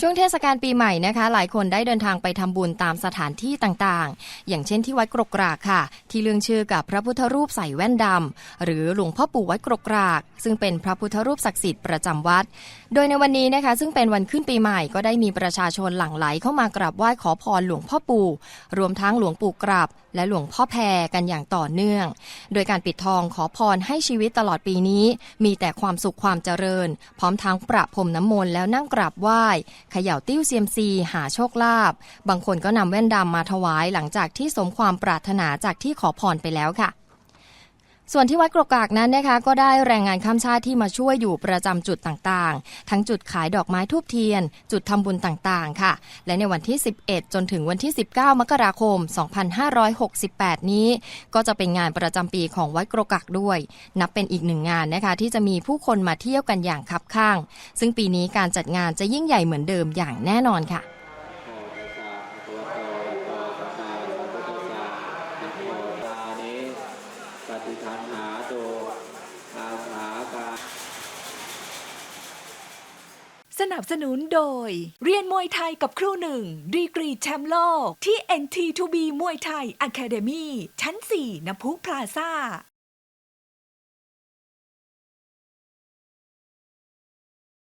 ช่วงเทศกาลปีใหม่นะคะ หลายคนได้เดินทางไปทำบุญตามสถานที่ต่างๆ อย่างเช่นที่วัดกรกกรากค่ะ ที่เรื่องชื่อกับพระพุทธรูปใส่แว่นดำหรือหลวงพ่อปู่วัดกรกกราก ซึ่งเป็นพระพุทธรูปศักดิ์สิทธิ์ประจำวัด โดยในวันนี้นะคะ ซึ่งเป็นวันขึ้นปีใหม่ก็ได้มีประชาชนหลั่งไหลเข้ามากราบไหว้ขอพรหลวงพ่อปู่รวมทั้งหลวงปู่กราบและหลวงพ่อแพรกันอย่างต่อเนื่อง โดยการปิดทองขอพรให้ชีวิตตลอดปีนี้ มีแต่ความสุขความเจริญ พร้อมทั้งประพรมน้ำมนต์แล้วนั่งกราบไหว้เขย่าติ้วเซียมซี หาโชคลาภบางคนก็นำแว่นดำมาถวายหลังจากที่สมความปรารถนาจากที่ขอพรไปแล้วค่ะ ส่วนที่วัดกรกกากนั้นนะคะก็ได้แรงงานข้ามชาติที่มาช่วยอยู่ประจำจุดต่างๆ ทั้งจุดขายดอกไม้ทูบเทียน จุดทำบุญต่างๆ ค่ะ และในวันที่ 11 จนถึงวันที่ 19 มกราคม 2568 นี้ ก็จะเป็นงานประจำปีของวัดกรกกากด้วย นับเป็นอีกหนึ่งงานนะคะที่จะมีผู้คนมาเที่ยวกันอย่างคับข้าง ซึ่งปีนี้การจัดงานจะยิ่งใหญ่เหมือนเดิมอย่างแน่นอนค่ะ ปฏิทานหาโตอาสาการสนับสนุนโดย เรียนมวยไทยกับครูหนึ่ง ดีกรีแชมป์โลก ที่ NT2B มวยไทย Academy ชั้น 4นพุพลาซ่า